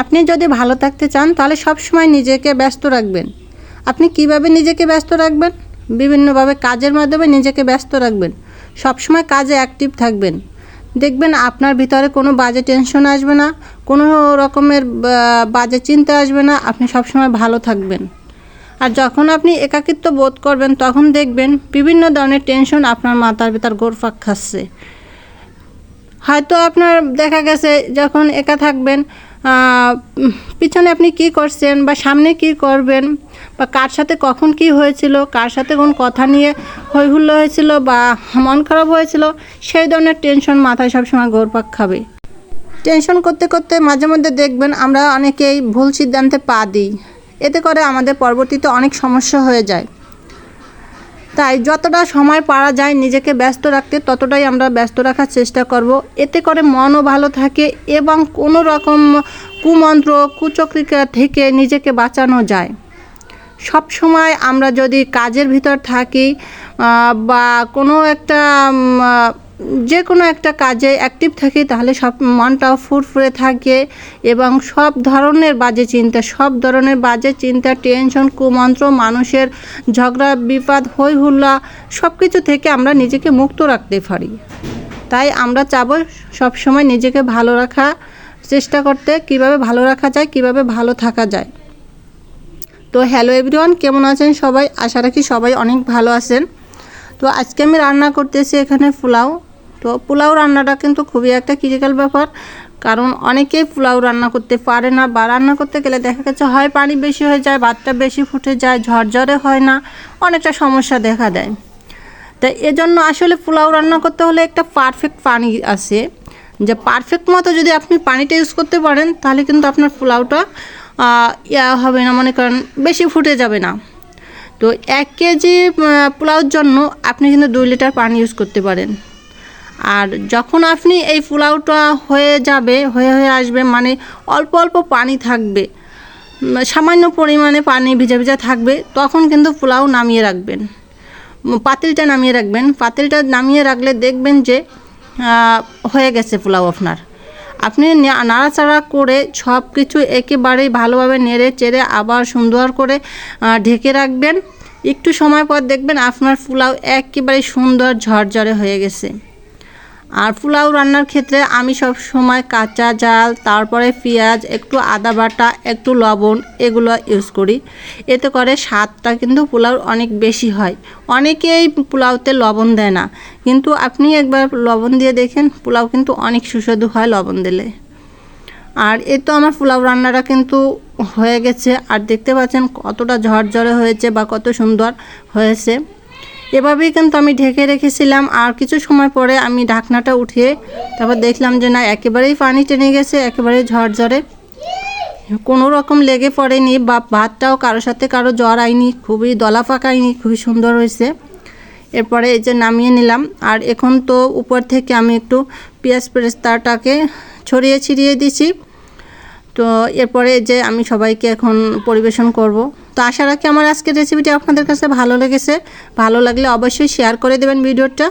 আপনি যদি ভালো থাকতে চান, তাহলে সব সময় নিজেকে ব্যস্ত রাখবেন। আপনি কীভাবে নিজেকে ব্যস্ত রাখবেন? বিভিন্নভাবে কাজের মাধ্যমে নিজেকে ব্যস্ত রাখবেন। সব সময় কাজে অ্যাক্টিভ থাকবেন। দেখবেন আপনার ভিতরে কোনো বাজে টেনশন আসবে না, কোনো রকমের বাজে চিন্তা আসবে না, আপনি সবসময় ভালো থাকবেন। আর যখন আপনি একাকিত্ব বোধ করবেন, তখন দেখবেন বিভিন্ন ধরনের টেনশন আপনার মাথার ভিতর গোরফাক খাচ্ছে। হয়তো আপনার দেখা গেছে, যখন একা থাকবেন পিছনে আপনি কি করছেন বা সামনে কি করবেন বা কার সাথে কখন কি হয়েছিল, কার সাথে কোন কথা নিয়ে হই হুল্লো হয়েছিল বা মন খারাপ হয়েছিল, সেই ধরনের টেনশন মাথায় সবসময় ঘোরপাক খাবে। টেনশন করতে করতে মাঝে মধ্যে দেখবেন আমরা অনেকেই ভুল সিদ্ধান্তে পা দিই। এতে করে আমাদের পরবর্তীতে অনেক সমস্যা হয়ে যায়। তাই যতটা সময় পারা যায় নিজেকে ব্যস্ত রাখতে ততটাই আমরা ব্যস্ত রাখার চেষ্টা করব। এতে করে মনও ভালো থাকে এবং কোনো রকম কুমন্ত্র, কুচক্রিকা থেকে নিজেকে বাঁচানো যায়। সব সময় আমরা যদি কাজের ভিতর থাকি বা কোনো একটা যে কোনো একটা কাজে অ্যাক্টিভ থাকি, তাহলে সব মনটাও ফুরফুরে থাকে এবং সব ধরনের বাজে চিন্তা, সব ধরনের বাজে চিন্তা টেনশন কুমন্ত্র, মানুষের ঝগড়া বিবাদ হই হুল্লা সব কিছু থেকে আমরা নিজেকে মুক্ত রাখতে পারি। তাই আমরা চাবো সবসময় নিজেকে ভালো রাখা চেষ্টা করতে, কীভাবে ভালো রাখা যায়, কীভাবে ভালো থাকা যায়। তো হ্যালো এভরিওয়ান কেমন আছেন সবাই? আশা রাখি সবাই অনেক ভালো আছেন। তো আজকে আমি রান্না করতেছি এখানে পোলাও। তো পোলাও রান্নাটা কিন্তু খুবই একটা ক্রিটিক্যাল ব্যাপার। কারণ অনেকেই পোলাও রান্না করতে পারে না বা রান্না করতে গেলে দেখা গেছে হয় পানি বেশি হয়ে যায়, ভাতটা বেশি ফুটে যায়, ঝরঝরে হয় না, অনেকটা সমস্যা দেখা দেয়। তাই এজন্য আসলে পোলাও রান্না করতে হলে একটা পারফেক্ট পানি আছে। যে পারফেক্ট মতো যদি আপনি পানিটা ইউজ করতে পারেন, তাহলে কিন্তু আপনার পোলাওটা ইয়া হবে না, মনে করেন বেশি ফুটে যাবে না। তো এক কেজি পোলাওর জন্য আপনি কিন্তু দুই লিটার পানি ইউজ করতে পারেন। আর যখন আপনি এই পোলাওটা হয়ে যাবে, হয়ে হয়ে আসবে মানে অল্প অল্প পানি থাকবে সামান্য পরিমাণে পানি ভিজা ভিজা থাকবে, তখন কিন্তু পোলাও নামিয়ে রাখবেন। পাতিলটা নামিয়ে রাখবেন। পাতিলটা নামিয়ে রাখলে দেখবেন যে হয়ে গেছে পোলাও আপনার। আপনি নাড়াচাড়া করে সব কিছু একেবারেই ভালোভাবে নেড়ে চেড়ে আবার সুন্দর করে ঢেকে রাখবেন। একটু সময় পর দেখবেন আপনার পোলাও একেবারে সুন্দর ঝরঝরে হয়ে গেছে। আর পোলাও রান্নার ক্ষেত্রে আমি সব সময় কাঁচা জাল, তারপরে পেঁয়াজ, একটু আদা বাটা, একটু লবণ এগুলো ইউজ করি। এতে করে স্বাদটা কিন্তু পোলাও অনেক বেশি হয়। অনেকেই পোলাওতে লবণ দেয় না। কিন্তু আপনি একবার লবণ দিয়ে দেখেন, পোলাও কিন্তু অনেক সুস্বাদু হয় লবণ দিলে। আর এ তো আমার পোলাও রান্নাটা কিন্তু হয়ে গেছে। আর দেখতে পাচ্ছেন কতটা ঝরঝরে হয়েছে বা কত সুন্দর হয়েছে। এভাবেই কিন্তু আমি ঢেকে রেখেছিলাম। আর কিছু সময় পরে আমি ঢাকনাটা উঠিয়ে তারপর দেখলাম যে না, একেবারেই পানি টেনে গেছে, একেবারেই ঝরঝরে। কোনো রকম লেগে পড়েনি বা ভাতটাও কারোর সাথে কারও জ্বর আইনি, খুবই দলা পাকায়নি খুবই সুন্দর হয়েছে। এরপরে এই যে নামিয়ে নিলাম। আর এখন তো উপর থেকে আমি একটু পেঁয়াজ পেরেস্তাটাকে ছড়িয়ে ছিটিয়ে দিছি। তো এরপরে যে আমি সবাইকে এখন পরিবেশন করব। তো আশা রাখি আমার আজকের রেসিপিটি আপনাদের কাছে ভালো লেগেছে। ভালো লাগলে অবশ্যই শেয়ার করে দেবেন ভিডিওটা।